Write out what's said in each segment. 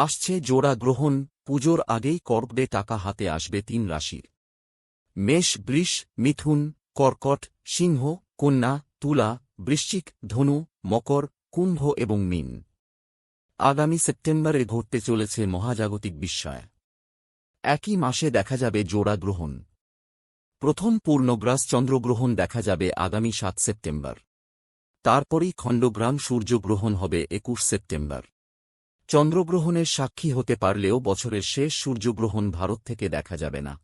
আসছে জোড়া গ্রহণ, পুজোর আগেই কর্কডে টাকা হাতে আসবে তিন রাশির। মেষ, বৃষ, মিথুন, কর্কট, সিংহ, কন্যা, তুলা, বৃশ্চিক, ধনু, মকর, কুম্ভ এবং মিন। আগামী সেপ্টেম্বরে ঘটতে চলেছে মহাজাগতিক বিস্ময়। একই মাসে দেখা যাবে জোড়া গ্রহণ। প্রথম পূর্ণগ্রাস চন্দ্রগ্রহণ দেখা যাবে আগামী সাত সেপ্টেম্বর। তারপরই খণ্ডগ্রাম সূর্যগ্রহণ হবে একুশ সেপ্টেম্বর। চন্দ্রগ্রহণের সাক্ষী হতে পারলেও বছরের শেষ সূর্যগ্রহণ ভারত থেকে দেখা যাবে না।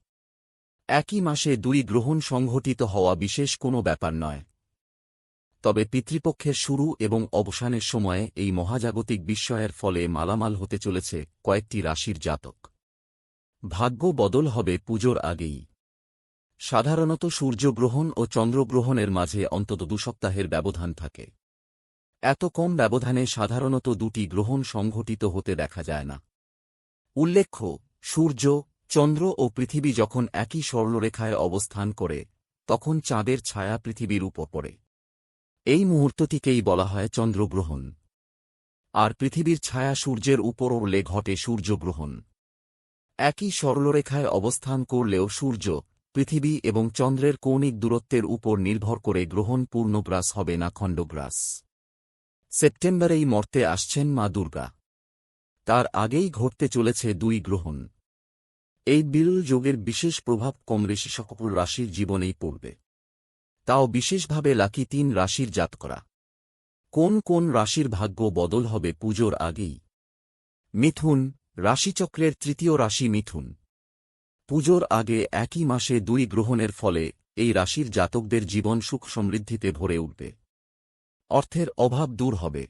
একই মাসে দুই গ্রহণ সংঘটিত হওয়া বিশেষ কোনো ব্যাপার নয়। তবে পিতৃপক্ষের শুরু এবং অবসানের সময়ে এই মহাজাগতিক বিস্ময়ের ফলে মালামাল হতে চলেছে কয়েকটি রাশির জাতক। ভাগ্য বদল হবে পুজোর আগেই। সাধারণত সূর্যগ্রহণ ও চন্দ্রগ্রহণের মাঝে অন্তত দু সপ্তাহের ব্যবধান থাকে। এত কম ব্যবধানে সাধারণত দুটি গ্রহণ সংঘটিত হতে দেখা যায় না। উল্লেখ্য, সূর্য, চন্দ্র ও পৃথিবী যখন একই সরলরেখায় অবস্থান করে, তখন চাঁদের ছায়া পৃথিবীর উপর পড়ে। এই মুহূর্তটিকেই বলা হয় চন্দ্রগ্রহণ। আর পৃথিবীর ছায়া সূর্যের উপর উড়লে ঘটে সূর্যগ্রহণ। একই সরলরেখায় অবস্থান করলেও সূর্য, পৃথিবী এবং চন্দ্রের কৌণিক দূরত্বের উপর নির্ভর করে গ্রহণ পূর্ণগ্রাস হবে না খণ্ডগ্রাস। সেপ্টেম্বরেই মর্তে আসছেন মা দুর্গা। তার আগেই ঘটতে চলেছে দুই গ্রহণ। এই বিরল যোগের বিশেষ প্রভাব কম বেশি সকল রাশির জীবনেই পড়বে। তাও বিশেষভাবে লাকি তিন রাশির জাত করা কোন কোন রাশির ভাগ্য বদল হবে পুজোর আগেই? মিথুন, রাশিচক্রের তৃতীয় রাশি মিথুন। পুজোর আগে একই মাসে দুই গ্রহণের ফলে এই রাশির জাতকদের জীবন সুখ সমৃদ্ধিতে ভরে উঠবে। অর্থের অভাব দূর হবে।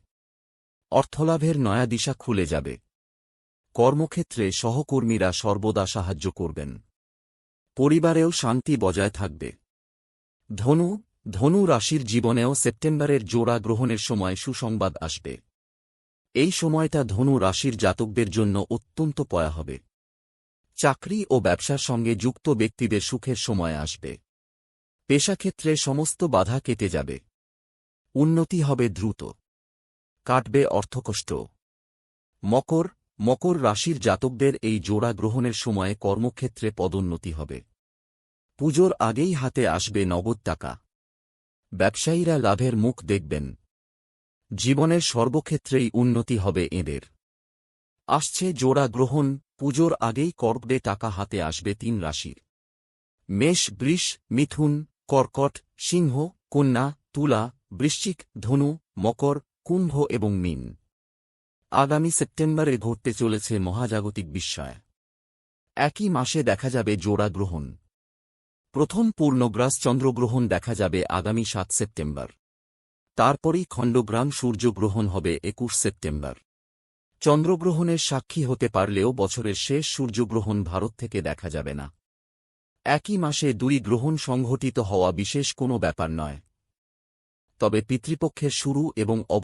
অর্থলাভের নয়া দিশা খুলে যাবে। কর্মক্ষেত্রে সহকর্মীরা সর্বদা সাহায্য করবেন। পরিবারেও শান্তি বজায় থাকবে। ধনু ধনু রাশির জীবনেও সেপ্টেম্বরের জোড়া গ্রহণের সময় সুসংবাদ আসবে। এই সময়টা ধনু রাশির জাতকদের জন্য অত্যন্ত পয়া হবে। চাকরি ও ব্যবসার সঙ্গে যুক্ত ব্যক্তিদের সুখের সময় আসবে। পেশাক্ষেত্রে সমস্ত বাধা কেটে যাবে। উন্নতি হবে দ্রুত। কাটবে অর্থকষ্ট। মকর মকর রাশির জাতকদের এই জোড়া গ্রহণের সময়ে কর্মক্ষেত্রে পদোন্নতি হবে। পুজোর আগেই হাতে আসবে নগদ টাকা। ব্যবসায়ীরা লাভের মুখ দেখবেন। জীবনের সর্বক্ষেত্রেই উন্নতি হবে এঁদের। আসছে জোড়া গ্রহণ, পুজোর আগেই কর্কডে টাকা হাতে আসবে তিন রাশির। মেষ, বৃষ, মিথুন, কর্কট, সিংহ, কন্যা, তুলা বৃশ্চিক, ধনু, মকর, কুম্ভ এবং মিন। আগামী সেপ্টেম্বরে ঘটতে চলেছে মহাজাগতিক বিস্ময়। একই মাসে দেখা যাবে জোড়া গ্রহণ। প্রথম পূর্ণগ্রাস চন্দ্রগ্রহণ দেখা যাবে আগামী সাত সেপ্টেম্বর। তারপরই খণ্ডগ্রাম সূর্যগ্রহণ হবে একুশ সেপ্টেম্বর। চন্দ্রগ্রহণের সাক্ষী হতে পারলেও বছরের শেষ সূর্যগ্রহণ ভারত থেকে দেখা যাবে না। একই মাসে দুই গ্রহণ সংঘটিত হওয়া বিশেষ কোনো ব্যাপার নয়। তবে পিতৃপক্ষের শুরু এবং